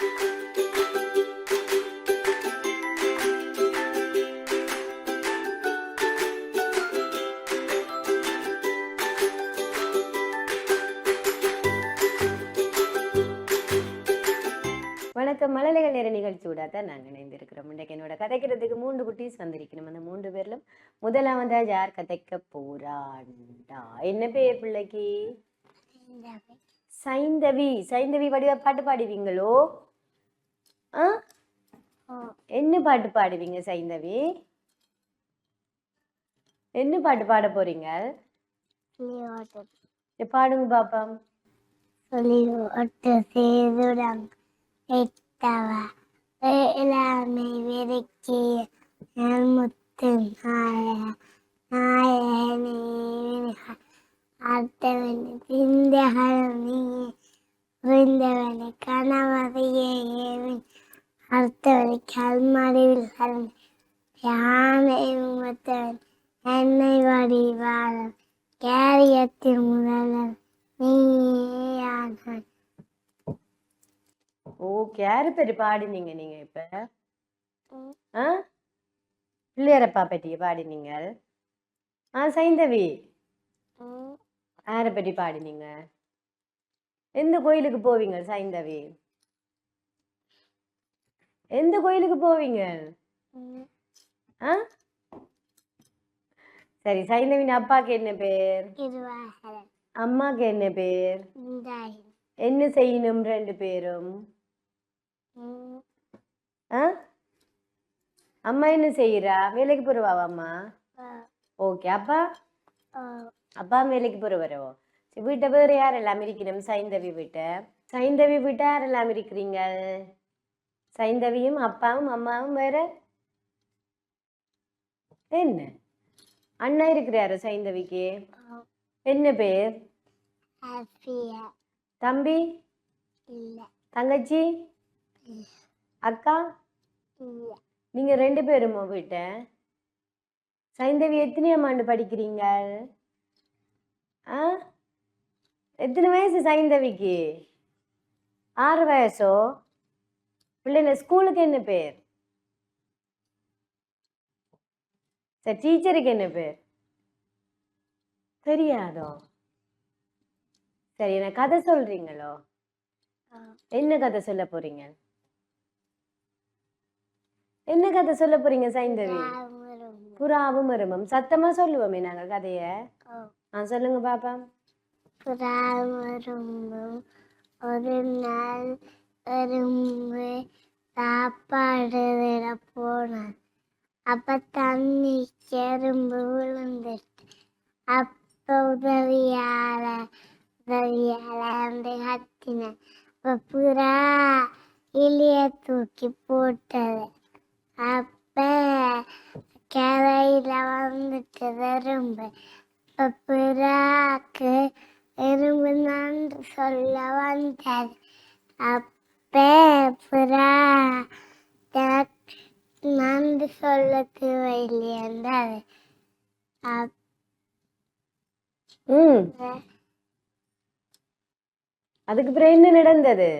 வணக்கம். மழலைகள் நேர நிகழ்ச்சியோட தான் நாங்கள் இணைந்திருக்கிறோம். இன்றைக்கு என்னோட கதைக்கிறதுக்கு மூன்று குட்டீஸ் வந்திருக்கணும். அந்த மூன்று பேர்லும் முதலாவதா யார் கதைக்க போறாண்டா? என்ன பேர் பிள்ளைக்கு? சைந்தவி. சைந்தவி வடிவ பாட்டு பாடுவீங்களோ? ஆ? என்ன பாட்டு பாடுவீங்க சைந்தவி? என்ன பாட்டு பாட போறீங்க? பாடுங்க பாப்பா ஒட்டு சேதுடம் எல்லாமே விரக்கி முத்து அடுத்தவன் சிந்தகலம் நீ புரிந்தவனை கணவரையே அடுத்தவனை கல்மறிவில் கலந்து யானை முத்தவன் என்னை வடிவாளன் கேரியத்தின் முதல்வன் நீயானான் ஓகே யாரு பேர் பாடினீங்க நீங்க இப்ப? ஆ? பிள்ளையாரப்பா பற்றி பாடினீங்க. ஆ சைந்தவி. யாரை பற்றி பாடினீங்க. எந்த கோயிலுக்கு போவீங்க சைந்தவி? எந்த கோயிலுக்கு போவீங்க? ஆ? சரி சைந்தவின் அப்பாக்கு என்ன பேர்? அம்மாக்கு என்ன பேர்? என்ன செய்யணும் ரெண்டு பேரும்? அம்மா என்ன செய்யறா? வேலைக்கு போறவா அம்மா? ஓகே அப்பா? அப்பா வேலைக்கு போறவரோ? வீட்டை வேற யாரெல்லாம் இருக்கணும் சைந்தவி வீட்டை. சைந்தவி வீட்டை யாரெல்லாம் இருக்கிறீங்க? சைந்தவியும் அப்பாவும் அம்மாவும் வேற? என்ன? அண்ணா இருக்கிறாரு சைந்தவிக்கு. என்ன பேர்? தம்பி? தங்கச்சி? அக்கா? நீங்க ரெண்டு பேருமா வீட்டை. சைந்தவி எத்தனையாம் ஆண்டு படிக்கிறீங்க ஆ? எத்தனை வயசு சைந்தவிக்கு? ஆறு வயசோ? பிள்ளைங்க ஸ்கூலுக்கு என்ன பேர்? சரி டீச்சருக்கு என்ன பேர்? தெரியாதோ? சரி என்ன கதை சொல்றீங்களோ? என்ன கதை சொல்ல போறீங்க? என்ன கதை சொல்ல போறீங்க சைந்தவி? புறாவும் எறும்பும் சத்தமா சொல்லுவோமே நாங்க கதைய. ஆ. சொல்லுங்க பாப்பா. புறாமரும்பும் ஒரு நாள் எறும்பு சாப்பாடு விட போனான் அப்ப தண்ணி எறும்பு விழுந்துட்டு அப்ப உதவியால உதவியால வந்து கத்தின. அப்ப புறா இலிய தூக்கி போட்டது. அப்ப கரையில வந்துட்டு எறும்பு அப்ப புறாக்கு எறும்பு நன்றி சொல்ல வந்தது அப்ப புறா நன்றி சொல்ல தேவையில்லையென்றாரு ம். அதுக்கு பிறகு என்ன நடந்தது?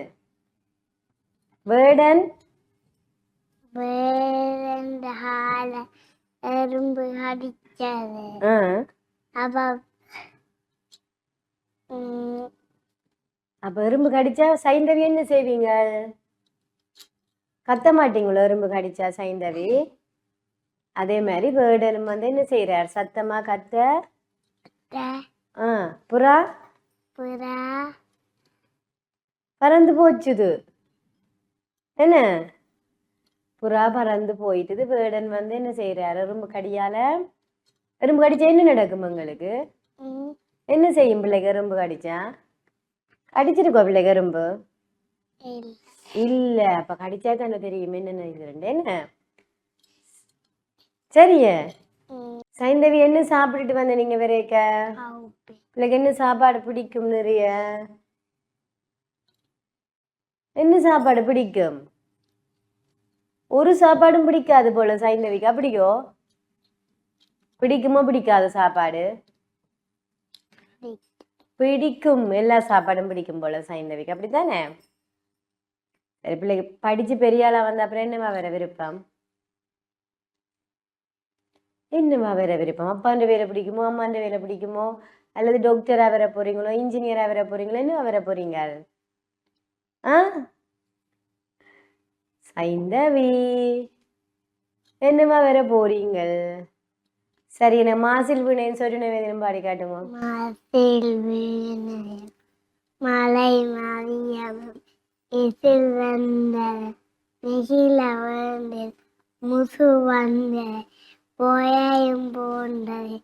வேடன் வேறெந்த கால எறும்பு கடிச்சது ஆ. அப்ப அப்ப எறும்பு கடிச்சா சைந்தவி என்ன செய்வீங்க? கத்த மாட்டீங்களோ எறும்பு கடிச்சா சைந்தவி? அதே மாதிரி வேடனும் வந்து என்ன செய்யறார் சத்தமா கத்த? ஆ புறா? புறா. பறந்து போச்சுது. என்ன? புறா பறந்து போயிட்டுது. வேடன் வந்து என்ன செய்யறாரு எறும்பு கடியால? எறும்பு கடிச்சா என்ன நடக்கும் உங்களுக்கு? ம், என்ன செய்யும் பிள்ளைக்கு எறும்பு கடிச்சா? கடிச்சிருக்கோ பிள்ளைக்கு எறும்பு இல்ல. அப்ப கடிச்சா தானே தெரியும் இது ரெண்டு என்ன? சரியே சைந்தவி என்ன சாப்பிட்டுட்டு வந்த நீங்க வரைக்க. பிள்ளைக்கு என்ன சாப்பாடு பிடிக்கும் நிறைய? என்ன சாப்பாடு பிடிக்கும்? ஒரு சாப்பாடும் பிடிக்காது போல சைந்தவிக்கு அப்படியோ? பிடிக்குமோ பிடிக்காத சாப்பாடு? பிடி. பிடிக்கும். எல்லா சாப்பாடும் பிடிக்கும் போல சைந்தவிக்கு. அப்படித்தானே? சரி பிள்ளைக்கு படிச்சு பெரிய ஆளா வந்த அப்புறம் என்னவா வேற விருப்பம்? என்னவா வேற விருப்பம்? அப்பான்ற வேலை பிடிக்குமோ அம்மான்ற வேலை பிடிக்குமோ? அல்லது டாக்டரா வர போறீங்களோ இன்ஜினியரா வர போறீங்களோ என்னவா வர போறீங்க ஆ? சைந்தவி என்னவா வர போறீங்கள்? சரி நான் மாசில் வீணேன்னு சொல்லி வேதனம் பாடி காட்டுமா மாசில் வீணையும் மலை மதியமும் இசில் வந்த நெகிழ வந்து முசு வந்த போயும் போன்றது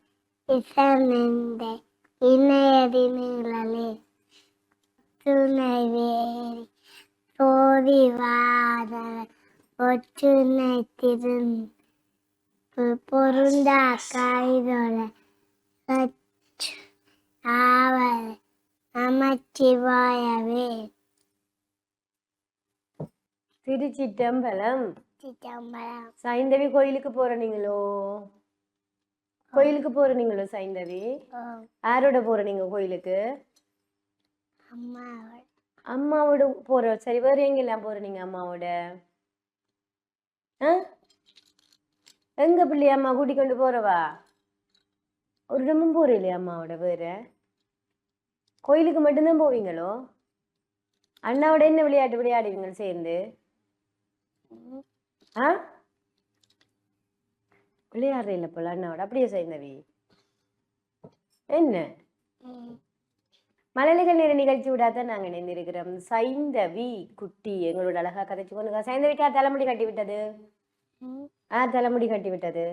இசனந்த இணையதி நிழலே துணை வேறி சோதி வாதவர் ஒற்றுனை திருந்து பொருந்தா கைதொட ஆவல் நமச்சிவாயவே திருச்சிட்டம்பலம். சிதம்பரம் சைந்தவி கோயிலுக்கு போறீங்களோ கோயிலுக்கு போறீங்களோ சைந்தவி? யாரோட போறீங்க கோயிலுக்கு? அம்மாவோட. அம்மாவோட போற சரி வேற எங்கெல்லாம் போறீங்க அம்மாவோட? ஆ? எங்க பிள்ளை அம்மா கூட்டி கொண்டு போறவா? ஒரு இடமும் போறீங்களே அம்மாவோட வேற? கோயிலுக்கு மட்டும்தான் போவீங்களோ? அண்ணாவோட என்ன விளையாட்டு விளையாடுவீங்க சேர்ந்து? ஆ? விளையாடுற போல அண்ணாவோட. அப்படியே சைந்தவி? என்ன? மழலைகள் நேர நிகழ்ச்சி விடாதான் நாங்கள் நினைந்திருக்கிறோம். சைந்தவி குட்டி எங்களோட அழகா கதைச்சு கொண்டு சைந்தவிக்கா தலைமுடி கட்டி விட்டது. ஆ தலைமுடி கட்டி விட்டது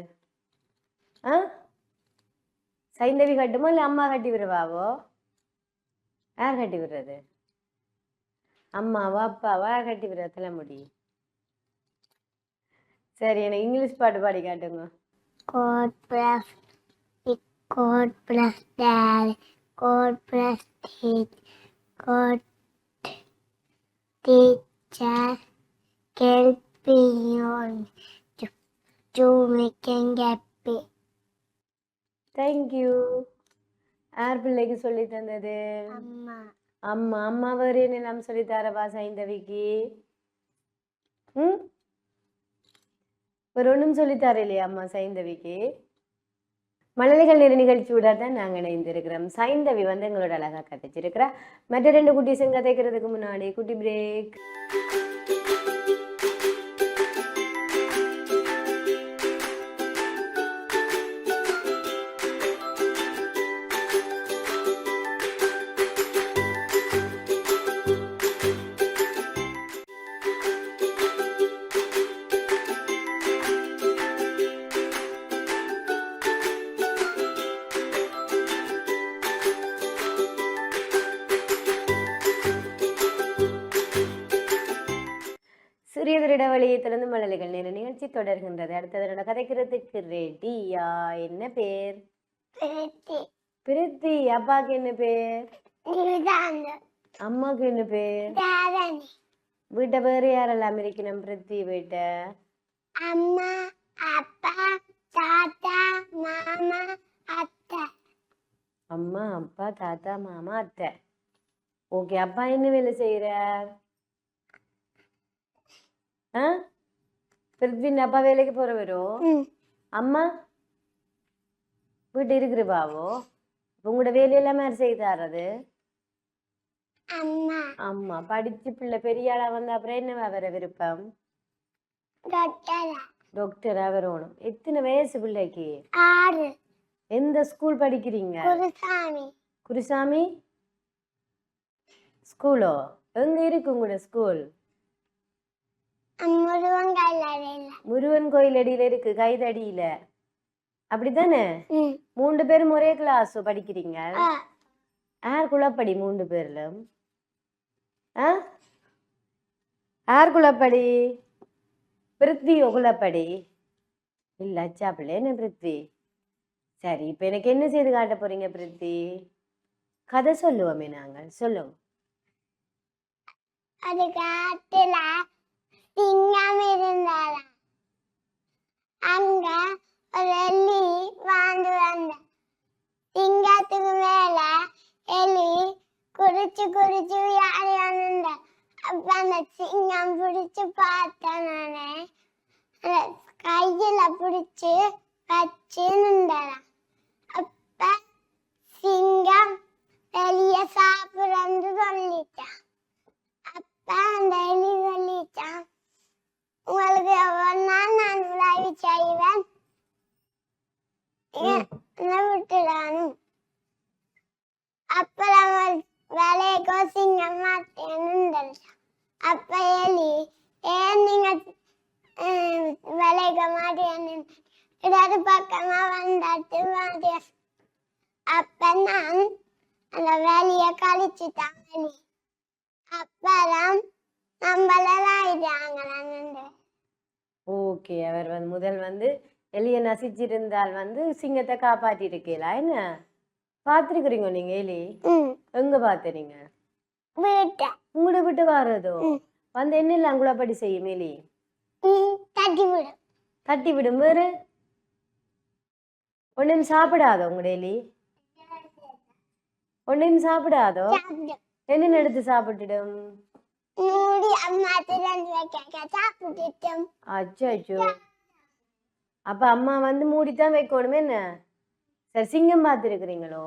ஆ? சைந்தவி கட்டுமோ இல்லை அம்மா கட்டி விடுவாவோ? யார் கட்டி விடுறது? அம்மாவா அப்பாவா? யார் கட்டி விடுற தலைமுடி? சரி எனக்கு இங்கிலீஷ் பாட்டு பாடி காட்டுங்க. God bless it, God bless dad, God bless it, God teacher, help on to, to make and happy. Thank you யார் பிள்ளைக்கு சொல்லி தந்தது? அம்மா. அம்மா அம்மா வேறு என்னெல்லாம் சொல்லி தரவா சைந்தவிக்கு? ம்? வேறு ஒன்றும் சொல்லி தரலையா அம்மா சைந்தவிக்கு? மழலைகள் நேர நிகழ்ச்சியோட தான் நாங்கள் இணைந்திருக்கிறோம். சைந்தவி வந்து எங்களோட அழகாக கதைச்சிருக்கிறா. மற்ற ரெண்டு குட்டீஸும் கதைக்கிறதுக்கு முன்னாடி குட்டி பிரேக் தொடர்ந்து மழலைகள் நேர நிகழ்ச்சி தொடர்கின்றது. அடுத்ததோட கதைக்கிறதுக்கு ரெடியா என்ன பேர். பிரித்தி. அப்பாக்கு என்ன பேர்? இதுதான் அம்மாவுக்கு என்ன பேர்? வீட்டை வேறு யாரெல்லாம் இருக்கணும் பிரித்தி வீட்டை? அம்மா அப்பா தாத்தா மாமா அத்தை. அம்மா அப்பா தாத்தா மாமா அத்தை. ஓகே அப்பா என்ன வேலை செய்கிறார் ஆ பிரித்வின் அப்பா வேலைக்கு போறவரோ? அம்மா? வீட்டு இருக்கிறப்பாவோ? உங்களோட வேலையெல்லாம் யார் செய்து தர்றது? அம்மா. படிச்சு பிள்ளை பெரிய ஆளா வந்த அப்புறம் என்ன வர விருப்பம்? டாக்டரா டாக்டரா வரணும். எத்தனை வயசு பிள்ளைக்கு? எந்த ஸ்கூல் படிக்கிறீங்க? குருசாமி. குருசாமி? ஸ்கூலோ? எங்க இருக்கு உங்களோட ஸ்கூல்? முருகன் கோயில் அடியில. இருக்கு கைதடியில அப்படித்தானே? மூன்று பேரும் ஒரே கிளாஸ் படிக்கிறீங்க? யார் குளப்படி மூன்று பேர்லும். ஆ? யார் குளப்படி பிருத்வியோ குளப்படி இல்ல பிள்ளை என்ன பிருத்வி? சரி இப்போ எனக்கு என்ன செய்து காட்ட போறீங்க பிருத்வி? கதை சொல்லுவோமே நாங்கள் சொல்லுவோம். அது காட்டுல சிங்கம் இருந்தாராம் அங்க ஒரு எலி வாழ்ந்து வந்த. சிங்கத்துக்கு மேல எலி குடிச்சு குடிச்சு யாரு வந்திருந்த அப்ப அந்த சிங்கம் பிடிச்சு பார்த்தேன் நானே அந்த கையில பிடிச்சு வச்சு நின்றலாம் அப்ப சிங்கம் வெளிய சாப்பிடுறது சொல்லிட்டான். அப்ப அந்த எலி சொல்லிட்டான் உங்களுக்கு ஒரு நாள் நான் விளைவி செய்வேன். என்ன விட்டுடானும் அப்புறம் வேலைக்கோ சிங்கம் மாட்டேன்னு அப்ப எலி ஏன் நீங்க அஹ், வேலைக்க மாட்டேன்னு இடது பக்கமா வந்தாட்டு மாட்டிய அப்ப நான் அந்த வேலைய கழிச்சுட்டான் எலி அப்புறம் நம்மளாயிட்டாங்களான்னு ஓகே அவர் வந்து முதல் வந்து எலியை நசிச்சிருந்தால் வந்து சிங்கத்தை காப்பாற்றி இருக்கீங்களா என்ன? பார்த்துருக்குறீங்க நீங்க எலி? எங்க வீட்டை. உங்களோட விட்டு வாரதோ? ம். வந்து என்ன இல்லை அங்குளப்படி செய்யும் எலி? தட்டி விடும். தட்டி விடும் வேறு? ஒன்றும் சாப்பிடாதோ உங்களோட எலி? ஒன்றையும் சாப்பிடாதோ? என்னென்ன எடுத்து சாப்பிட்டுடும்? அச்சோ அப்ப அம்மா வந்து மூடித்தான் வைக்கணுமே என்ன? சரி சிங்கம் பார்த்துருக்குறீங்களோ?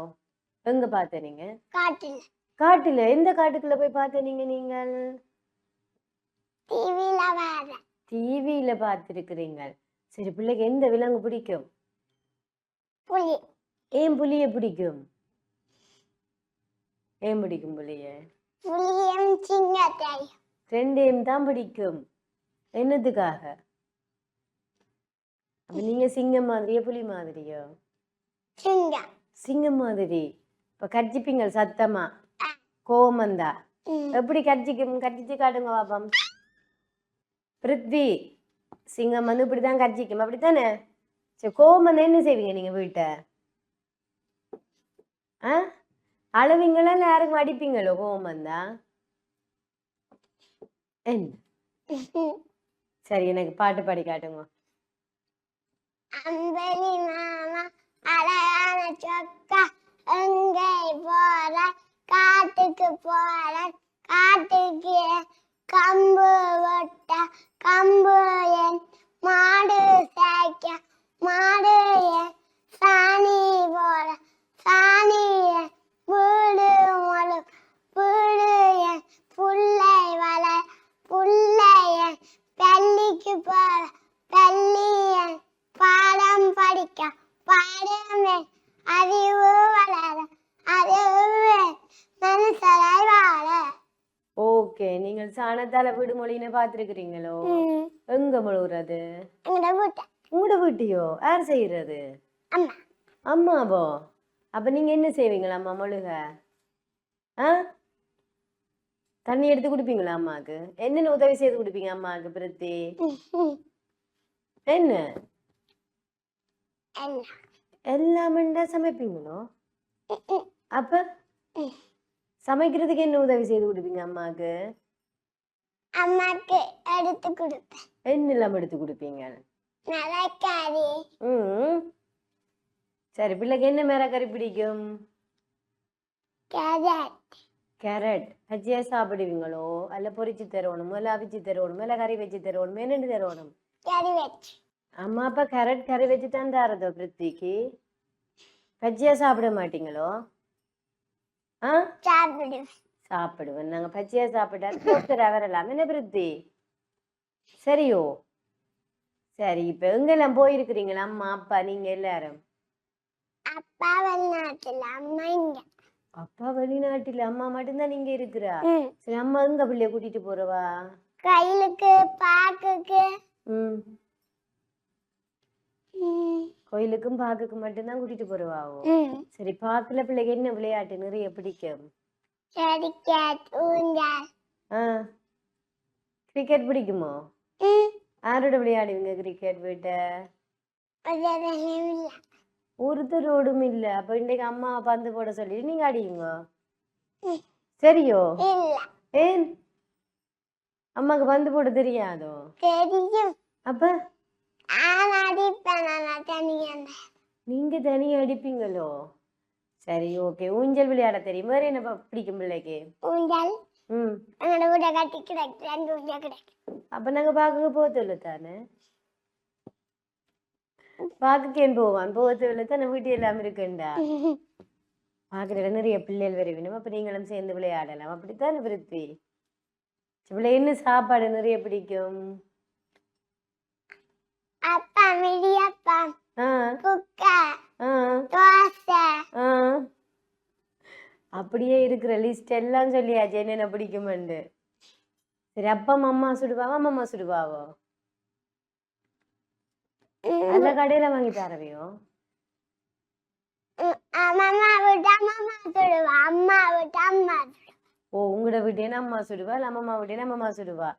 எங்க பார்த்தீங்க காட்டுல. காட்டுல. எந்த காட்டுக்குள்ள போய் பார்த்தீங்க நீங்கள்? டிவில வர டிவியில பார்த்துருக்குறீங்க சரி பிள்ளைக்கு எந்த விலங்கு பிடிக்கும்? புலி. ஏன் புலிய பிடிக்கும்? ஏன் பிடிக்கும் புலிய? புலியும் சிங்கத்தையும். ரெண்டையும் தான் பிடிக்கும். என்னத்துக்காக? அப்ப நீங்க சிங்கம் மாதிரியா புலி மாதிரியோ? சிங்கம் சிங்கம் மாதிரி. இப்ப கர்ஜிப்பீங்க சத்தமா? கோமந்தா. எப்படி கர்ஜிக்கும் கர்ஜிச்சு காட்டுங்க பாப்பம். பிருத்வி சிங்கம் வந்து இப்படிதான் கர்ஜிக்கும். அப்படித்தானே? சரி கோமந்தா என்ன செய்வீங்க நீங்க வீட்டை? ஆ? அழுவீங்களா இல்லை யாருக்கும் அடிப்பீங்களோ கோமந்தா என்ன? சரி எனக்கு பாட்டு பாடி காட்டுங்க. அம்பலி மாமா அழகான சொக்கா எங்கே போற காட்டுக்கு போற காட்டுக்கு கம்பு ஒட்ட கம்பு என் மாடு சாய்க்க மாடு என் சாணி போற சாணி என் வீடு முழு வீடு என் புள்ளை வள புள்ளை என் பள்ளிக்கு போற பள்ளி என் பாடம் படிக்க பாடமே அறிவு வளர அறிவு மனுஷராய் வாழ ஓகே சாணத்தால வீடு மொழின்னு எங்க வீட்டை. உங்களோட வீட்டையோ? யார் செய்யறது? அம்மா. அம்மாவோ? அப்ப நீங்க என்ன செய்வீங்களா அம்மா மொழுக? ஆ? தண்ணி எடுத்து குடிப்பீங்களா அம்மாவுக்கு என்னென்ன உதவி செய்து குடிப்பீங்க அம்மாவுக்கு பிரித்தி? என்ன? என்ன? எல்லாமே சமைப்பீங்களோ? அப்ப? சமைக்கிறதுக்கு என்ன உதவி செய்து கொடுப்பீங்க அம்மாவுக்கு அம்மாக்கு எடுத்து கொடுப்பேன். என்னெல்லாம் எடுத்து கொடுப்பீங்க? மலைக்காரி ம். சரி பிள்ளைக்கு என்ன மேரக்கறி பிடிக்கும்? கேரட். கேரட். பஜ்ஜியா சாப்பிடுவீங்களோ? அல்ல பொரிச்சு தரணும்? இல்ல அவிச்சு தரணும்? இல்ல கறி வச்சு தரணும்? என்னென்னு தரணும்? கறி வச்சு. அம்மா அப்பா கேரட் கறி வச்சு தான் தரதோ பிரித்திக்கு? பஜ்ஜியா சாப்பிட மாட்டீங்களோ? ஆ? சாப்பிடுவேன். சாப்பிடுவேன். நாங்க பச்சையா சாப்பிட்டா டாக்டர் வரலாம் என்ன பிரித்தி சரியோ? சரி இப்ப எங்கெல்லாம் போயிருக்கிறீங்களா? அம்மா அப்பா நீங்க எல்லாரும்? அப்பா வெளிநாட்டுல அம்மா இங்க. அப்பா வெளிநாட்டுல அம்மா மட்டும்தான் நீங்க இருக்கிறா. சரி அம்மா எங்க பிள்ளைய கூட்டிட்டு போறவா? கையிலுக்கு பாக்குக்கு கோயிலுக்கும் பாக்குக்கும் மட்டும்தான் கூட்டிட்டு போறவாவோ. சரி பாக்குல பிள்ளைக்கு என்ன விளையாட்டு நிறைய பிடிக்கும்? கிரிக்கெட் பிடிக்குமோ? யாரோட விளையாடுவீங்க கிரிக்கெட் வீட்டை? அதெல்லாம் இல்ல ஒருத்தரோடும் இல்ல. அப்ப இன்னைக்கு அம்மா பந்து போட சொல்லி நீங்க அடியுங்க. சரியோ? ஏன்? அம்மாக்கு பந்து போட தெரியாதோ? தெரியும். அப்ப? நீங்க தனியா அடிப்பீங்களோ? சரி ஓகே ஊஞ்சல் விளையாட தெரியும்? வேற என்ன பிடிக்கும் பிள்ளைக்கு? ஊஞ்சல்? ம். எங்களோட வீட்டை கட்டி கிடக்கு ரெண்டு வீட்டை கிடக்கு. அப்ப நாங்க பார்க்க போகல தானே? பார்க்கேன் போவான்? போகல தானே? வீட்டு எல்லாம் இருக்குண்டா. பார்க்குற நிறைய பிள்ளைகள் வருவினும் அப்ப நீங்களும் சேர்ந்து விளையாடலாம். அப்படித்தானே பிருத்வி? இவ்வளோ என்ன சாப்பாடு நிறைய பிடிக்கும்? அப்பா மிடியப்பா அப்படியே இருக்கிற லிஸ்ட் எல்லாம் சொல்லியாச்சு என்னென்ன பிடிக்குமெண்டு. சரி அப்பா அம்மா சுடுவாவா அம்மா சுடுவாவோ? அந்த கடையில வாங்கி தரவையோ? ஓ உங்களோட வீட்டேன்னு அம்மா சுடுவா இல்லை அம்மா வீட்டேன்னு அம்மா சுடுவா?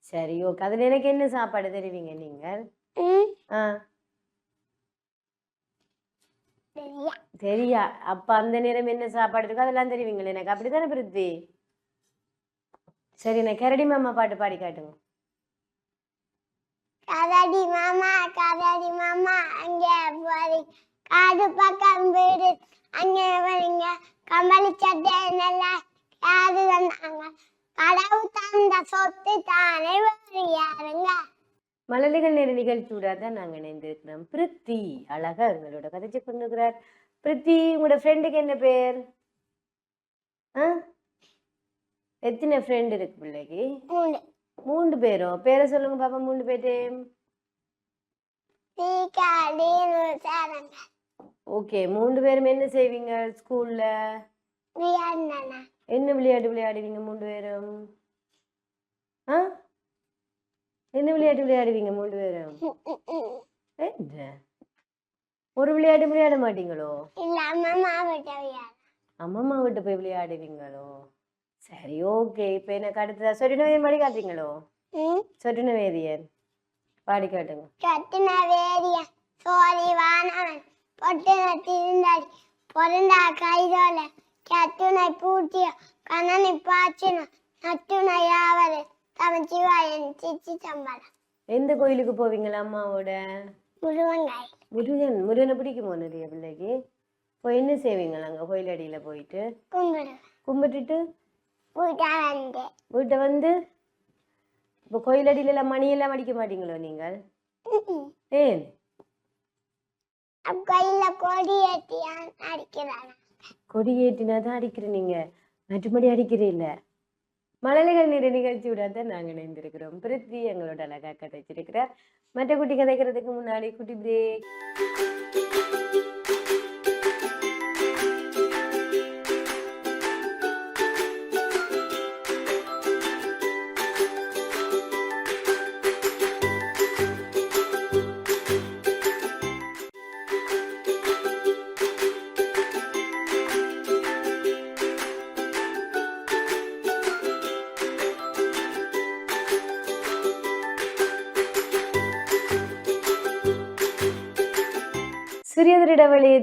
சரி ஓகே அதில் எனக்கு என்ன சாப்பாடு தருவீங்க நீங்கள்? ஆ. தெரியா. அப்ப அந்த நேரம் என்ன சாப்பாடு இருக்கோ அதெல்லாம் தெரியுங்களே எனக்கு. அப்படித்தானே பிருத்வி சரி நான் கரடி மாமா பாட்டு பாடி காட்டுங்க. கரடி மாமா கரடி மாமா அங்கே போறி காடு பக்கம் வீடு அங்கே வரீங்க. கம்பளி சட்டை நல்லா யாரு வந்தாங்க கடவுள் தந்த சொத்து தானே வேறு யாருங்க? மழலைகள் நேர நிகழ்ச்சியோட தான் நாங்கள் இணைந்திருக்கிறோம். பிருத்தி அழகா எங்களோட கதைச்சு கொண்டுக்கிறார் பிருத்தி உங்களோட ஃப்ரெண்டுக்கு என்ன பேர்? ஆ? எத்தனை ஃப்ரெண்ட் இருக்கு பிள்ளைக்கு? மூணு. மூன்று பேரோ? பேரை சொல்லுங்க பாப்பா தீக்காடின்னு சாரங்க ஓகே மூன்று பேரும் என்ன செய்வீங்க ஸ்கூல்ல என்ன விளையாட்டு விளையாடுவீங்க மூன்று பேரும்? ஆ? என்ன விளையாட்டு விளையாடுவீங்க மூன்று பேரும்? என்ன? ஒரு விளையாட்டு விளையாட மாட்டீங்களோ? இல்ல அம்மா அம்மம்மா வீட்டு போய் விளையாடுவீங்களோ? சரி ஓகே. இப்போ எனக்கு அடுத்ததா சொரினவேதியன் பாடி காட்டுறீங்களோ? ம் சொரினவேதியன் பாடி காட்டுங்க. கட்டின வேரிய சோழி வானவன் பொட்டின திருந்தாடி பொருந்தா கைதோல. கட்டுனை பூட்டிய. கணனி பாச்சின நட்டுனை யாவரு. எந்த கோயிலுக்கு போவீங்களா அம்மாவோட? முருகன் முருகனை பிடிக்குமோ நிறைய பிள்ளைக்கு? போய் என்ன செய்வீங்களா அங்கே கோயிலடியில் போயிட்டு? கும்பிடு கும்பிட்டுட்டு? வீட்டா வந்து. வீட்டை வந்து? இப்போ கோயிலடியில மணியெல்லாம் அடிக்க மாட்டீங்களோ நீங்கள்? ஏன்? கையில கொடி ஏற்றியான் அடிக்கிறான். கொடி ஏற்றினா தான் அடிக்கிற நீங்க மற்றபடி அடிக்கிறீல்ல. மழலைகள் நீர் நிகழ்ச்சியோட தான் நாங்கள் இணைந்திருக்கிறோம். பிருத்வி எங்களோட அழகா கதைச்சிருக்கிறார். மற்ற குட்டி கதைக்கிறதுக்கு முன்னாடி குட்டி பிரேக்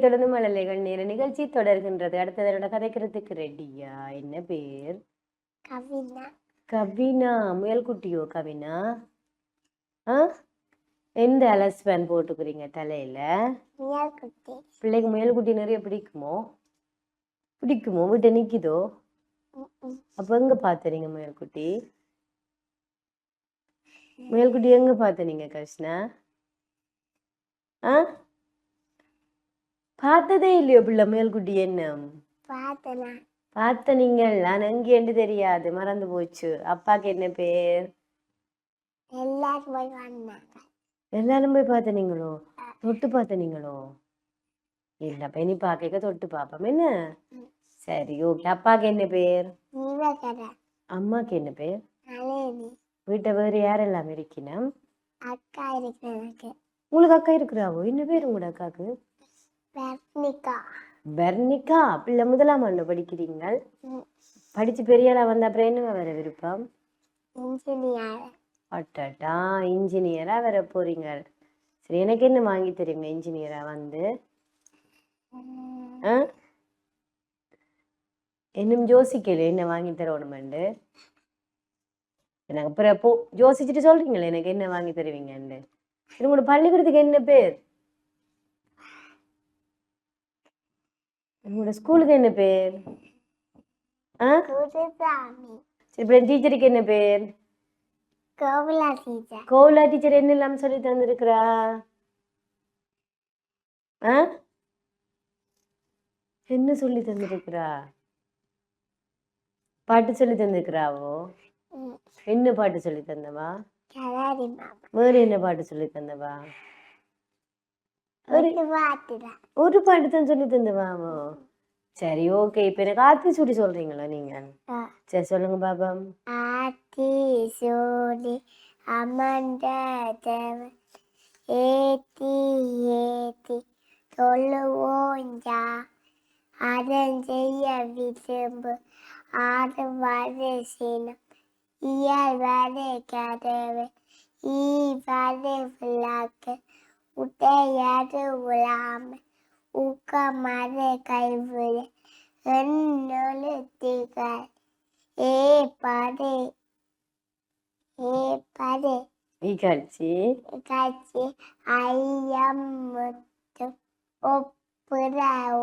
தொடர்ந்து மழலைகள் நேர நிகழ்ச்சி தொடர்கின்றது. அடுத்ததோட கதைக்கிறதுக்கு ரெடியா என்ன பேர்? கவினா. கவினா முயல்குட்டியோ கவினா? ஆ? எந்த அலஸ்பேன் போட்டுக்கிறீங்க தலையில? மியால் குட்டி. பிள்ளைக்கு நிறைய பிடிக்குமோ? பிடிக்குமோ? வீட்டை நிக்குதோ? அப்ப எங்க பாத்துறீங்க முயல்குட்டி முயல்குட்டி எங்க பார்த்தனீங்க கிருஷ்ணா ஆ? பார்த்ததே இல்லையோ பிள்ளை முயல்குட்டி என்ன? பார்த்த நீங்கள் நான் எங்கேன்னு தெரியாது. மறந்து போச்சு. அப்பாக்கு என்ன பேர்? எல்லாரும் போய் எல்லாரும் போய் பார்த்தனீங்களோ தொட்டு பார்த்தனீங்களோ இல்ல இனி பார்க்க தொட்டு பார்ப்போம். என்ன? சரி ஓகே அப்பாக்கு என்ன பேர்? அம்மாக்கு என்ன பேர்? வீட்டை வேறு யாரெல்லாம் இருக்கணும் அக்கா இருக்கு எனக்கு உங்களுக்கு அக்கா இருக்கிறாவோ? என்ன பேர் உங்களோட அக்காக்கு? பெர்னிகா பிள்ளை முதலாம் ஆண்டு படிக்கிறீங்கள். படிச்சு பெரிய ஆளா வந்த அப்புறம் என்ன வர விருப்பம்? இன்ஜினியர் அட்டட்டா இன்ஜினியரா வர போறீங்க. சரி எனக்கு என்ன வாங்கி தெரியுங்க இன்ஜினியரா வந்து? இன்னும் யோசிக்கல என்ன வாங்கி தரணுமெண்டு? எனக்கு அப்புறம் போ யோசிச்சுட்டு சொல்றீங்களே எனக்கு என்ன வாங்கி தருவீங்கன்னு உங்களோட பள்ளிக்கூடத்துக்கு என்ன பேர்? உங்களோட ஸ்கூலுக்கு என்ன பேர்? ஆ? சரி டீச்சருக்கு என்ன பேர்? டீச்சர். கோவிலா டீச்சர் என்னெல்லாம் சொல்லி தந்திருக்கிறா? ஆ? என்ன சொல்லி தந்திருக்கிறா? பாட்டு சொல்லி தந்திருக்கிறாவோ? என்ன பாட்டு சொல்லி தந்தவா? வேற என்ன பாட்டு சொல்லி தந்தவா? ஒரு பாட்டு தான் சொல்லி தந்தவாவோ சரி ஓகே இப்போ எனக்கு ஆத்தி சுடி சொல்றீங்களா நீங்க. சரி சொல்லுங்க பாபம் ஆத்தி சோடி அமர்ந்த தேவன் ஏத்தி ஏத்தி சொல்லுவோஞ்சா அதன் செய்ய விரும்பு ஆறு வரை சினம். இயல் வரை கதவு ஈ வரை விளக்கு உடையது உலாம. ஊக்கமறை கைவிடு. எண்ணொழுத்திகள் ஏ படே ஏ படே நிகழ்ச்சி காட்சி ஐயம் முத்து. ஒப்புற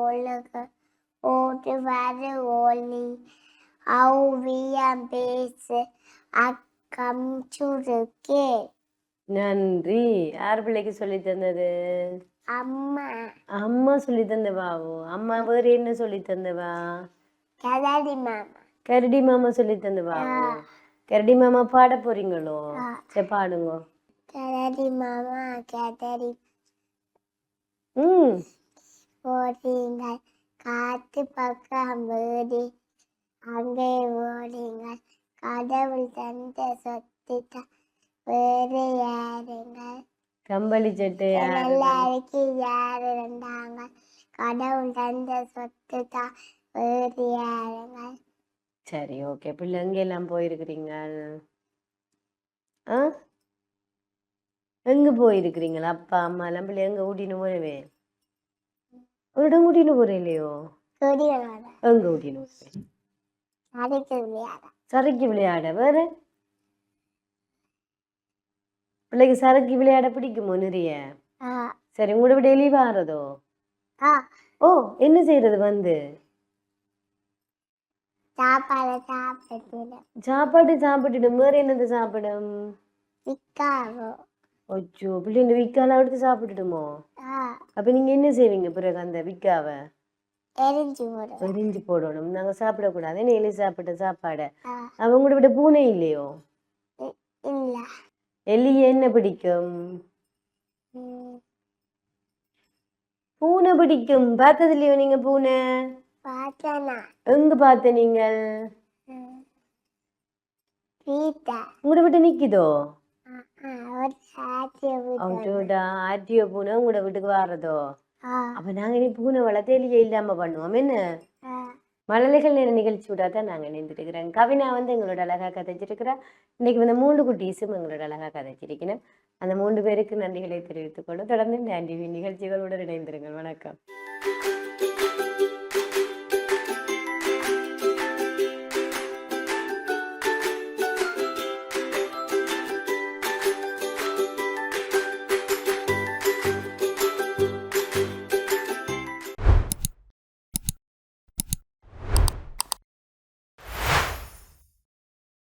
ஒழுகு. ஓட்டு வர ஒளி. ஔவியம் பேசு. அக்கம் சுருக்கே. நன்றி. யார் பிள்ளைக்கு சொல்லி தந்தது? அம்மா. அம்மா சொல்லி தந்தவாவோ அம்மா வேற என்ன சொல்லி தந்தவா? கதடி மாமா. கரடி மாமா சொல்லி தந்தவாவோ கரடி மாமா பாட போறீங்களோ. சரி பாடுங்க. கதடி மாமா கதடி ம். ஓடுங்கள். காத்து பக்கம் வீடு அங்கே ஓடுங்கள். கடவுள் தந்த சொத்து தான் வேறு யாருங்கள் கம்பளி சட்டை எல்லாருக்கும் யார் இருந்தாங்க கடவுள் தந்த சொத்து தான் வேறு யாருங்கள் சரி ஓகே. பிள்ளை எங்கெல்லாம் போயிருக்கிறீங்க? ஆ? எங்க போயிருக்கிறீங்களா? அப்பா அம்மா எல்லாம்? பிள்ளை எங்க கூட்டின்னு போறவே? ஒரு இடம் கூட்டின்னு போறேன் இல்லையோ? எங்க கூட்டின்னு போறேன் சறுக்கி விளையாட? வேற? பிள்ளைக்கு சறுக்கி விளையாட பிடிக்குமோ நிறைய? சரி உங்களோட விட எலி வாரதோ? ஓ என்ன செய்யறது வந்து? சாப்பாடு சாப்பிட்டு சாப்பாடு சாப்பிட்டுடும் வேற என்னது சாப்பிடும்? விற்காவோ அச்சோ பிள்ளைங்க விக்காலாம் எடுத்து சாப்பிட்டுடுமோ? அப்ப நீங்க என்ன செய்வீங்க பிறகு அந்த விக்காவை? எரிஞ்சு போடும் எரிஞ்சு போடணும். நாங்க சாப்பிடக்கூடாது. எலி சாப்பிட்ட சாப்பாடை? ஆ. அவங்க விட பூனை இல்லையோ? இல்ல. எலி என்ன பிடிக்கும்? பூனை பிடிக்கும். பார்த்தது இல்லையோ நீங்க பூனை? எங்க பார்த்த நீங்கள்? உங்களோட விட்டு நிக்குதோ? ஆட்டியோ பூனை உங்களோட வீட்டுக்கு வாரதோ? ஆ. அப்ப நாங்க இனி பூனை வளர்த்து எலியே இல்லாம பண்ணுவோம். என்ன? மழலைகள் நேர நிகழ்ச்சியோட தான் நாங்கள் இணைந்திருக்கிறோம். கவினா வந்து எங்களோட அழகா கதைச்சிருக்கிறா இன்னைக்கு வந்து மூன்று குட்டீஸும் எங்களோட அழகா கதைச்சிருக்கணும். அந்த மூன்று பேருக்கு நன்றிகளை தெரிவித்துக் கொண்டு தொடர்ந்து இந்த நிகழ்ச்சிகளோடு இணைந்திருங்கள். வணக்கம்.